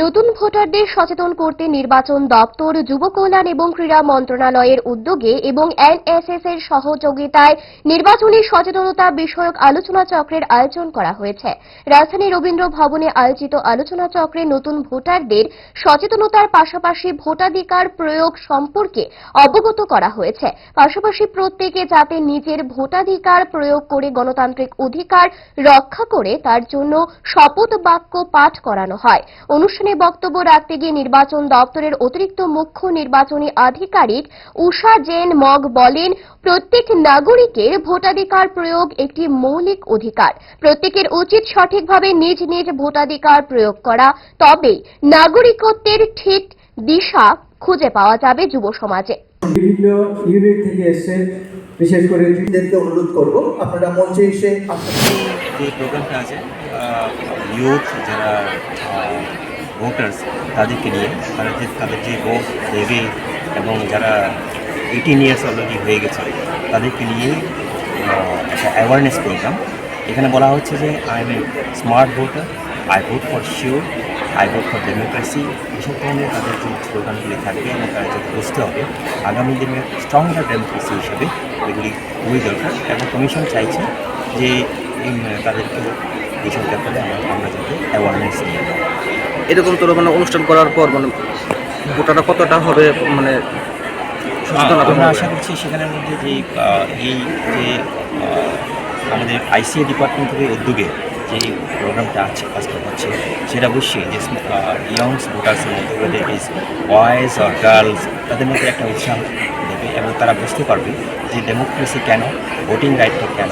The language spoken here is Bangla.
নতুন ভোটারদের সচেতন করতে নির্বাচন দপ্তর, যুব কল্যাণ এবং ক্রীড়া মন্ত্রণালয়ের উদ্যোগে এবং এনএসএস এর সহযোগিতায় নির্বাচনী সচেতনতা বিষয়ক আলোচনা চক্রের আয়োজন করা হয়েছে। রাজধানী রবীন্দ্র ভবনে আয়োজিত আলোচনা চক্রে নতুন ভোটারদের সচেতনতার পাশাপাশি ভোটাধিকার প্রয়োগ সম্পর্কে অবগত করা হয়েছে। পাশাপাশি প্রত্যেকে যাতে নিজের ভোটাধিকার প্রয়োগ করে গণতান্ত্রিক অধিকার রক্ষা করে, তার জন্য শপথ বাক্য পাঠ করানো হয়। অনুষ্ঠানে বক্তব্য রাখতে গিয়ে নির্বাচন দপ্তরের অতিরিক্ত মুখ্য নির্বাচনী আধিকারিক উষা জেন মগ বলেন প্রত্যেক নাগরিকের ভোটাধিকার প্রয়োগ একটি মৌলিক অধিকার। প্রত্যেকের উচিত সঠিকভাবে নিজ নিজ ভোটাধিকার প্রয়োগ করা। তবেই নাগরিকত্বের ঠিক দিশা খুঁজে পাওয়া যাবে যুব সমাজে। বিভিন্ন ইউনিট থেকে এসে বিশেষ করে অনুরোধ করব আপনারা মঞ্চে এসে আপনাদের যে প্রোগ্রামটা আছে ইউথ যারা ভোটার্স তাদেরকে নিয়ে, তারা যে, তাদের যে ভোট দেবে এবং যারা এইটিন ইয়ার্স অলরেডি হয়ে গেছে, তাদেরকে নিয়ে একটা অ্যাওয়ারনেস প্রোগ্রাম এখানে বলা হচ্ছে যে I am a smart voter I vote for sure I vote for democracy এসব ধরনের তাদের যে স্লোগানগুলি থাকবে, এবং তারা যাতে বুঝতে হবে, আগামী দিনে স্ট্রঙ্গার ডেমোক্রেসি হিসেবে এগুলি খুবই দরকার। এবং কমিশন চাইছে যে তাদেরকে এইসব ব্যাপারে আমরা যাতে অ্যাওয়ারনেস নিয়ে। এরকম তোর মানে অনুষ্ঠান করার পর মানে ভোটাররা কতটা হবে মানে আমরা? আশা করছি সেখানের মধ্যে যে এই যে আমাদের আইসিএ ডিপার্টমেন্ট থেকে উদ্যোগে যে প্রোগ্রামটা আছে কাজটা হচ্ছে সেটা অবশ্যই যে ইয়ংস ভোটার্সের মধ্যে ওদের বয়েজ আর গার্লস তাদের মধ্যে একটা উৎসাহ দেবে এবং তারা বুঝতে পারবে যে ডেমোক্রেসি কেন ভোটিং রাইটটা কেন